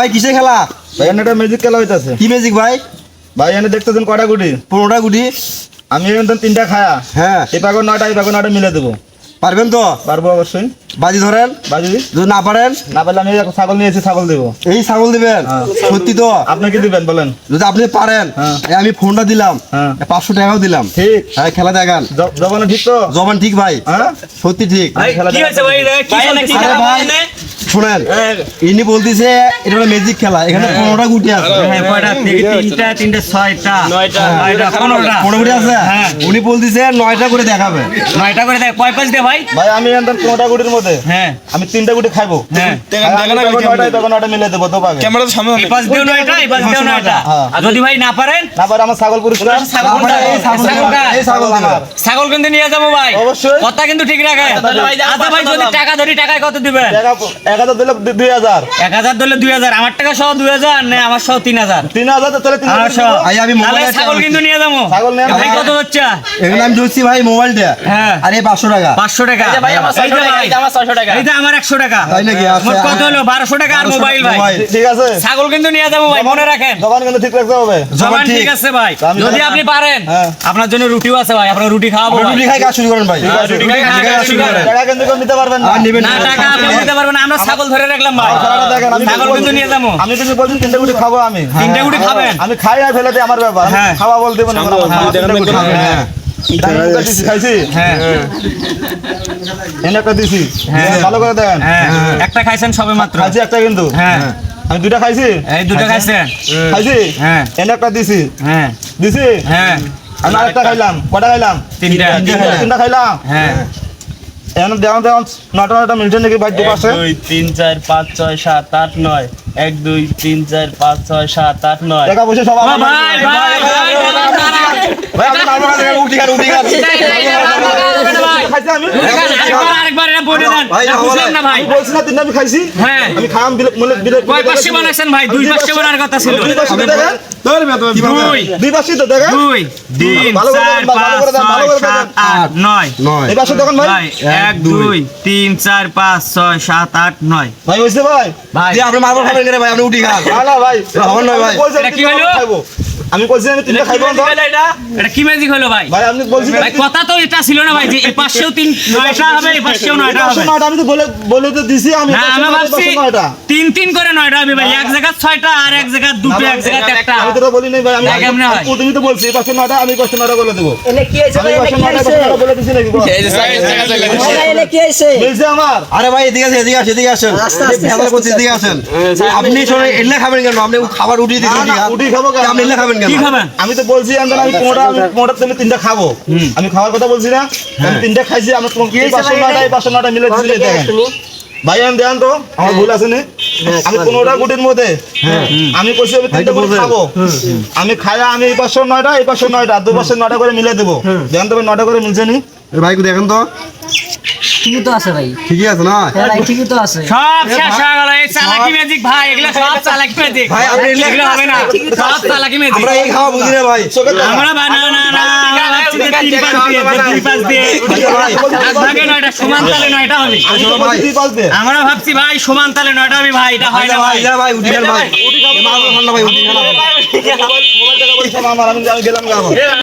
ভাই কিসে খেলা? ভাই একটা ম্যাজিক খেলা হইতাছে। কি ম্যাজিক ভাই? ভাই এনে দেখতেছেন কটা গুটি? পনেরোটা গুটি। আমি এখন তিনটা খায়া। হ্যাঁ। এই পাগর নয়টা পাগর নয়টা মিলে দেবো। পারবেন তো? পারব অবশ্যই। বাজি ধরেন। বাজি। যদি না পারেন? না পারলে আমি ছাগল নিয়েছি ছাগল দেবো। এই ছাগল দিবেন? হ্যাঁ। সত্যি তো? আপনি কি দিবেন বলেন। যদি আপনি পারেন হ্যাঁ। আমি ফোনটা দিলাম। হ্যাঁ। পাঁচশো টাকাও দিলাম। ঠিক। হ্যাঁ খেলা দেখান। জবান ঠিক তো? জবান ঠিক ভাই। হ্যাঁ? সত্যি ঠিক। শোনেন ইনি বলতেছে এটা হলো ম্যাজিক খেলা। এখানে পনেরোটা গুটি আছে। হ্যাঁ, তিনটা, তিনটা, ছয়টা, নয়টা, পনেরোটা। আছে। হ্যাঁ। উনি বলতেছে নয়টা করে দেখাবে। নয়টা করে দেয়। কয় পাঁচ দে ভাই? ভাই আমি এখানে পনেরোটা গুটির মধ্যে। হ্যাঁ, আমি তিনটা গুটি খাইবো। হ্যাঁ। পাগর নয়টা মিলে দেবো তো পাবে এই পাঁচ দিও নয়টা, এই পাঁচ দিও নয়টা। হ্যাঁ। আর যদি ভাই না পারেন? না পারে আমার ছাগল পুরস্কার ছাগল? এই ছাগল ছাগল। ছাগল কিন্তু নিয়ে যাব ভাই। অবশ্যই। কথা কিন্তু ঠিক রাখেন। আচ্ছা ভাই যদি টাকা ধরি টাকায় কত দিবেন? এক হাজার দিলে দুই হাজার। এক হাজার ধরলে দুই হাজার। আমার টাকা সহ দুই হাজার না আমার সহ তিন হাজার? তিন হাজার তাহলে তিন হাজার আমি ছাগল কিন্তু নিয়ে যাব। ছাগল নিয়ে। কত হচ্ছে? ধরছি ভাই মোবাইলটা। হ্যাঁ। আর এই পাঁচশো টাকা। পাঁচশো টাকা। এই যে ভাই, এই যে আমার একশো টাকা। তাই নাকি? আচ্ছা, মোট কত হলো? বারোশো টাকা আর মোবাইল ভাই। ঠিক আছে। ছাগল কিন্তু নিয়ে যাব ভাই মনে রাখেন। জবান কিন্তু ঠিক রাখতে হবে। জবান ঠিক। আছে ভাই। যদি আপনি পারেন হ্যাঁ। আপনার জন্য রুটিও আছে ভাই আপনার রুটি খাওয়াবো রুটি খাই কাজ শুরু করেন ভাই। হ্যাঁ, রুটি খাই কাজ শুরু করেন। টাকা কিন্তু নিতে পারবেন না। নিবেন না। টাকা আপনি দিতে পারবেন না, আমরা ছাগল ধরে রাখলাম ভাই। দেখেন, আমি ছাগল কিন্তু নিয়ে যাব। আমি কিন্তু বলছি তিনটা গুটি খাব আমি। তিনটে গুটি খাবেন। আমি খাই আর ফেলে দিই আমার ব্যাপার। হ্যাঁ। খাওয়া বলতে পারি না একটা হ্যাঁ এনে দিছি হ্যাঁ। ভালো করে দেখেন হ্যাঁ খাইছেন সবে মাত্র একটা কিন্তু হ্যাঁ আমি দুইটা খাইছি এই দুটো খাইছেন খাইছি হ্যাঁ এনে একটা দিছি হ্যাঁ দিছি হ্যাঁ আমি আরেকটা খাইলাম কটা খাইলাম তিনটা তিনটা খাইলাম হ্যাঁ এখন দেখুন দেখুন নটা নটা মিনিটের নাকি এক দুই তিন চার পাঁচ ছয় সাত আট নয় এক দুই তিন চার পাঁচ ছয় সাত আট নয় টাকা পয়সা সব ভাই ভাই হ্যাঁ মানে এক দুই তিন চার পাঁচ ছয় সাত আট নয় ভাই হইছে ভাই ভাই আপনি মারবো খাবেন ভাই আপনি উঠি খান না না ভাই ভাই। কি হলো? আমি বলছি আমি তিনটা খাইবো না তো। এটা? কি ম্যাজিক হলো ভাই? ভাই আপনি বলছি ভাই কথা তো এটা ছিল না ভাই যে এই পাশেও তিন নয়টা হবে এই পাশেও নয়টা হবে। নয়টা আমি তো বলে বলে তো দিছি আমি না আমি ভাবছি তিন তিন করে নয়টা হবে ভাই এক জায়গা ছয়টা আর এক জায়গা দুটো এক জায়গা একটা। আমি তো বলি নাই ভাই আমি কেমনে হয়? তুমি তো বলছি এই নয়টা আমি পাঁচশো নয়টা বলে দেবো। এলে কি হয়েছে আমি ভাই এলে কি বলে দিছি নাকি? ভাই, এলে কি আমার? আরে ভাই এদিকে আসেন এদিকে আসেন এদিকে আসেন। আস্তে, আস্তে, এই ভেজাল করছে, এদিকে আসেন আপনি এলে খাবেন কেন? আপনি খাবার উঠিয়ে দিচ্ছেন না, না, খাব আপনি এলে খাবেন কেন আমি তো বলছি আমি আমি পনেরোটা আমি তুমি তিনটা খাব। আমি খাওয়ার কথা বলছি না। আমি তিনটা খাইছি আমার তোমার এই পাঁচশো নয়টা এই পাঁচশো নয়টা মিলে দিছি দেখেন। ভাই আমি দেন তো আমার ভুল আছে নি আমি পনেরোটা গুটির মধ্যে আমি কইছি আমি তিনটা গুটি খাব। আমি খাইয়া আমি এই পাঁচশো নয়টা এই পাঁচশো নয়টা দুই পাঁচশো নয়টা করে মিলে দেবো। দেখেন তো ভাই নয়টা করে মিলছে নি? ভাই দেখেন তো। ঠিকই তো আছে ভাই। ঠিকই আছে না? হ্যাঁ ঠিকই তো আছে। সব শেষ হয়ে গেল এই চালাকি ভাই এগুলো সব চালাকি ম্যাজিক ভাই, আপনি এগুলো- এগুলো হবে না। সব চালাকি ম্যাজিক আমরা এই খাওয়া বুঝি না ভাই। আমরা বা না না না আমরা ভাবছি ভাই সমান তালে নয়টা হবে ভাই এটা হয় না ভাই ভাই। যা ভাই উঠি ভাই। আমি গেলাম।